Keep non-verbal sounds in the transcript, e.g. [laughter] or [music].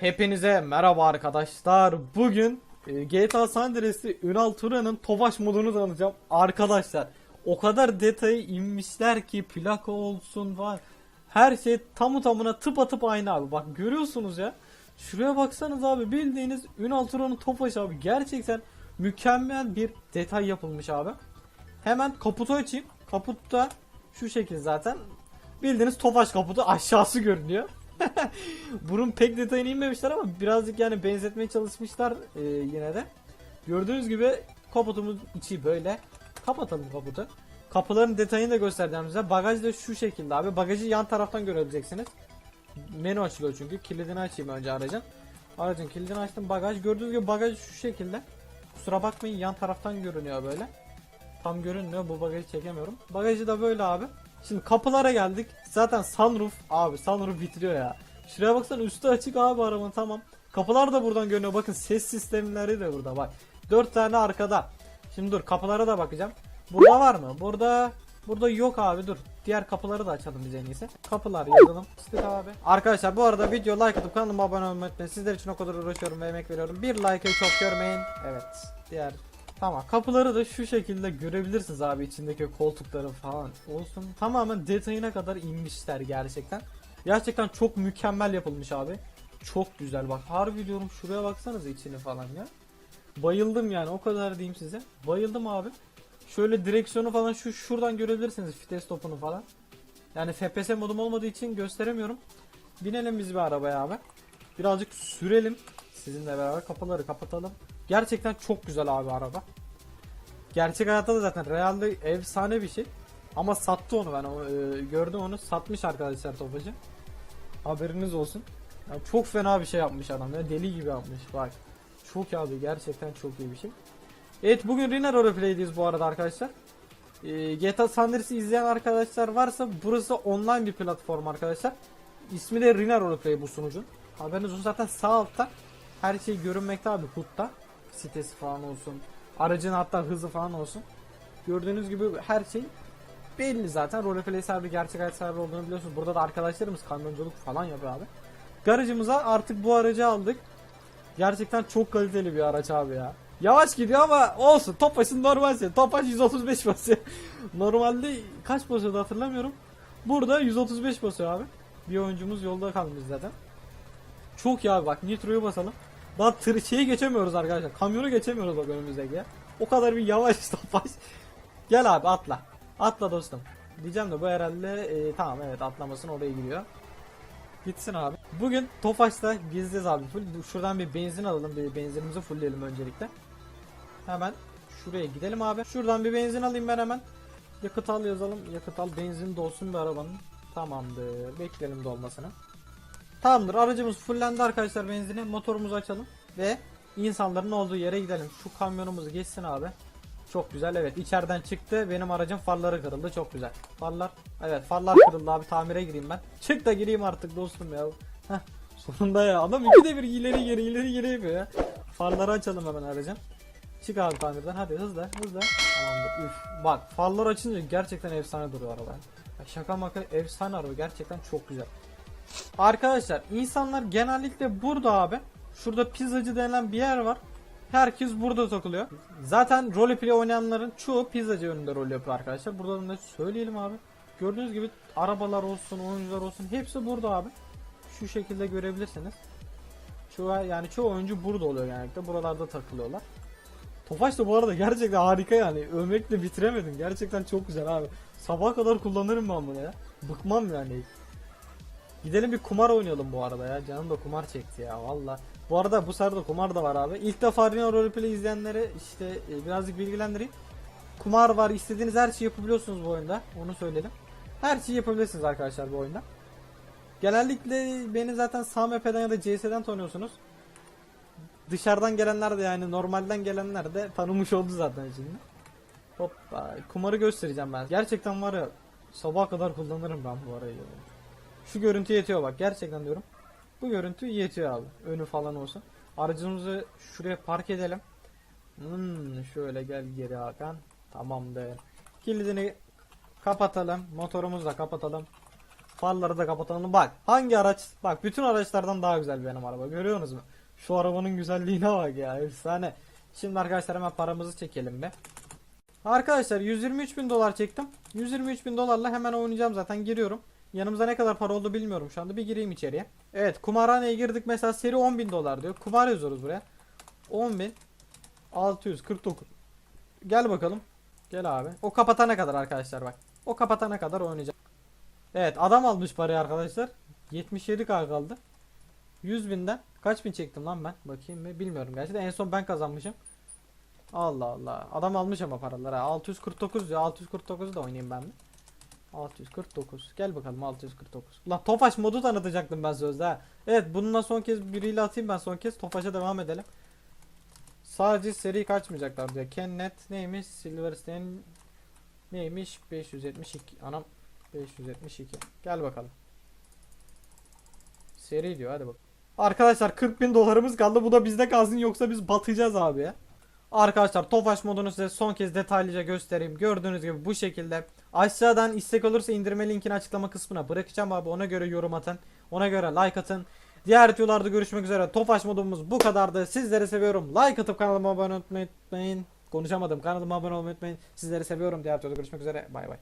Hepinize merhaba arkadaşlar. Bugün e, GTA San Andreas'te Ünal Turan'ın Tofaş modunu tanıtacağım. Arkadaşlar o kadar detayı inmişler ki plaka olsun var. Her şey tamı tamına tıpatıp aynı abi. Bak görüyorsunuz ya. Şuraya baksanız abi bildiğiniz Ünal Turan'ın Tofaş abi. Gerçekten mükemmel bir detay yapılmış abi. Hemen kaputu açayım. Kaputta şu şekil zaten. Bildiğiniz Tofaş kaputu [laughs] aşağısı görünüyor. [laughs] Bunun pek detayını inmemişler ama birazcık yani benzetmeye çalışmışlar e, yine de. Gördüğünüz gibi kaputumuz içi böyle. Kapatalım kaputu. Kapıların detayını da göstereceğim size. Bagaj da şu şekilde abi. Bagajı yan taraftan görebileceksiniz. Menü açılıyor çünkü. Kilidini açayım önce aracın. Aracın kilidini açtım. Bagaj gördüğünüz gibi bagaj şu şekilde. Kusura bakmayın yan taraftan görünüyor böyle. Tam görünmüyor. Bu bagajı çekemiyorum. Bagajı da böyle abi. Şimdi kapılara geldik. Zaten sunroof abi sunroof bitiriyor ya. Şuraya baksana üstü açık abi arabanın tamam. Kapılar da buradan görünüyor. Bakın ses sistemleri de burada bak. 4 tane arkada. Şimdi dur kapılara da bakacağım. Burada var mı? Burada burada yok abi dur. Diğer kapıları da açalım biz en iyisi. Kapılar yazalım. İstik abi. Arkadaşlar bu arada video like atıp kanalıma abone olmayı unutmayın. Sizler için o kadar uğraşıyorum ve emek veriyorum. Bir like'ı çok görmeyin. Evet. Diğer Tamam kapıları da şu şekilde görebilirsiniz abi içindeki koltukları falan olsun. Tamamen detayına kadar inmişler gerçekten. Gerçekten çok mükemmel yapılmış abi. Çok güzel bak harbi diyorum şuraya baksanıza içini falan ya. Bayıldım yani o kadar diyeyim size. Bayıldım abi. Şöyle direksiyonu falan şu şuradan görebilirsiniz vites topunu falan. Yani FPS modum olmadığı için gösteremiyorum. Binelim biz bir arabaya abi. Birazcık sürelim. Sizinle beraber kapıları kapatalım. Gerçekten çok güzel abi araba. Gerçek hayatta da zaten realde efsane bir şey. Ama sattı onu ben o, e, gördüm onu satmış arkadaşlar topacı. Haberiniz olsun. Yani çok fena bir şey yapmış adam ya deli gibi yapmış bak. Çok abi gerçekten çok iyi bir şey. Evet bugün Riner Roleplay'deyiz bu arada arkadaşlar. E, GTA San izleyen arkadaşlar varsa burası online bir platform arkadaşlar. İsmi de Riner Roleplay bu sunucun. Haberiniz olsun zaten sağ altta her şey görünmekte abi HUD'da. Sitesi falan olsun. Aracın hatta hızı falan olsun. Gördüğünüz gibi her şey belli zaten. Roleplay server gerçek hayat server olduğunu biliyorsunuz. Burada da arkadaşlarımız kamyonculuk falan yapıyor abi. Garajımıza artık bu aracı aldık. Gerçekten çok kaliteli bir araç abi ya. Yavaş gidiyor ama olsun. Topaş'ın normal şey. Topaş 135 basıyor. [laughs] Normalde kaç basıyordu hatırlamıyorum. Burada 135 basıyor abi. Bir oyuncumuz yolda kalmış zaten. Çok abi bak nitroyu basalım. Daha tır şeyi geçemiyoruz arkadaşlar. Kamyonu geçemiyoruz bak önümüzdeki ya. O kadar bir yavaş [laughs] topaş. Gel abi atla. Atla dostum. Diyeceğim de bu herhalde e, tamam evet atlamasın oraya gidiyor. Gitsin abi. Bugün Tofaş'ta gezeceğiz abi. Full, şuradan bir benzin alalım. Bir benzinimizi fullleyelim öncelikle. Hemen şuraya gidelim abi. Şuradan bir benzin alayım ben hemen. Yakıt al yazalım. Yakıt al benzin dolsun bir arabanın. Tamamdır. Bekleyelim dolmasını. Tamamdır aracımız fullendi arkadaşlar benzini motorumuzu açalım ve insanların olduğu yere gidelim. Şu kamyonumuzu geçsin abi. Çok güzel evet içeriden çıktı benim aracın farları kırıldı çok güzel. Farlar evet farlar kırıldı abi tamire gireyim ben. Çık da gireyim artık dostum ya. Heh, sonunda ya adam ikide bir ileri geri ileri geri yapıyor ya. Farları açalım hemen aracın. Çık abi tamirden hadi hızlı hızlı. Tamamdır üf. Bak farlar açınca gerçekten efsane duruyor araba. Şaka maka efsane araba gerçekten çok güzel. Arkadaşlar insanlar genellikle burada abi. Şurada pizzacı denilen bir yer var. Herkes burada takılıyor. Zaten roleplay oynayanların çoğu pizzacı önünde rol yapıyor arkadaşlar. Buradan da söyleyelim abi. Gördüğünüz gibi arabalar olsun, oyuncular olsun hepsi burada abi. Şu şekilde görebilirsiniz. Çoğu yani çoğu oyuncu burada oluyor genellikle. Buralarda takılıyorlar. Tofaş da bu arada gerçekten harika yani. Övmekle bitiremedim. Gerçekten çok güzel abi. Sabaha kadar kullanırım ben bunu ya. Bıkmam yani. Gidelim bir kumar oynayalım bu arada ya. Canım da kumar çekti ya valla. Bu arada bu de kumar da var abi. İlk defa Reno Roleplay izleyenleri işte e, birazcık bilgilendireyim. Kumar var. istediğiniz her şeyi yapabiliyorsunuz bu oyunda. Onu söyledim. Her şeyi yapabilirsiniz arkadaşlar bu oyunda. Genellikle beni zaten SAMP'den ya da CS'den tanıyorsunuz. Dışarıdan gelenler de yani normalden gelenler de tanımış oldu zaten şimdi. Hoppa kumarı göstereceğim ben. Gerçekten var ya sabaha kadar kullanırım ben bu arayı. Şu görüntü yetiyor bak gerçekten diyorum. Bu görüntü yetiyor abi. Önü falan olsun. Aracımızı şuraya park edelim. Hmm, şöyle gel geri Hakan. Tamamdır. Kilidini kapatalım. Motorumuzu da kapatalım. Farları da kapatalım. Bak hangi araç? Bak bütün araçlardan daha güzel benim araba. Görüyorsunuz mu? Şu arabanın güzelliğine bak ya. Efsane. Şimdi arkadaşlar hemen paramızı çekelim be. Arkadaşlar 123 bin dolar çektim. 123 bin dolarla hemen oynayacağım zaten giriyorum. Yanımızda ne kadar para oldu bilmiyorum şu anda. Bir gireyim içeriye. Evet kumarhaneye girdik mesela seri 10 bin dolar diyor. Kumar yazıyoruz buraya. 10 bin 649. Gel bakalım. Gel abi. O kapatana kadar arkadaşlar bak. O kapatana kadar oynayacağım. Evet adam almış parayı arkadaşlar. 77 k kaldı. 100 binden kaç bin çektim lan ben? Bakayım mı? Bilmiyorum gerçekten. En son ben kazanmışım. Allah Allah. Adam almış ama paraları. ha. 649 diyor. 649 da oynayayım ben mi? 649. Gel bakalım 649. Lan Tofaş modu tanıtacaktım ben sözde ha. Evet bununla son kez biriyle atayım ben son kez. Tofaş'a devam edelim. Sadece seri kaçmayacaklar diyor. Kennet neymiş? Silverstone neymiş? 572. Anam 572. Gel bakalım. Seri diyor hadi bak. Arkadaşlar 40 bin dolarımız kaldı. Bu da bizde kalsın yoksa biz batacağız abi ya. Arkadaşlar Tofaş modunu size son kez detaylıca göstereyim. Gördüğünüz gibi bu şekilde. Aşağıdan istek olursa indirme linkini açıklama kısmına bırakacağım abi. Ona göre yorum atın. Ona göre like atın. Diğer videolarda görüşmek üzere. Tofaş modumuz bu kadardı. Sizleri seviyorum. Like atıp kanalıma abone olmayı unutmayın. Konuşamadım. Kanalıma abone olmayı unutmayın. Sizleri seviyorum. Diğer videoda görüşmek üzere. Bay bay.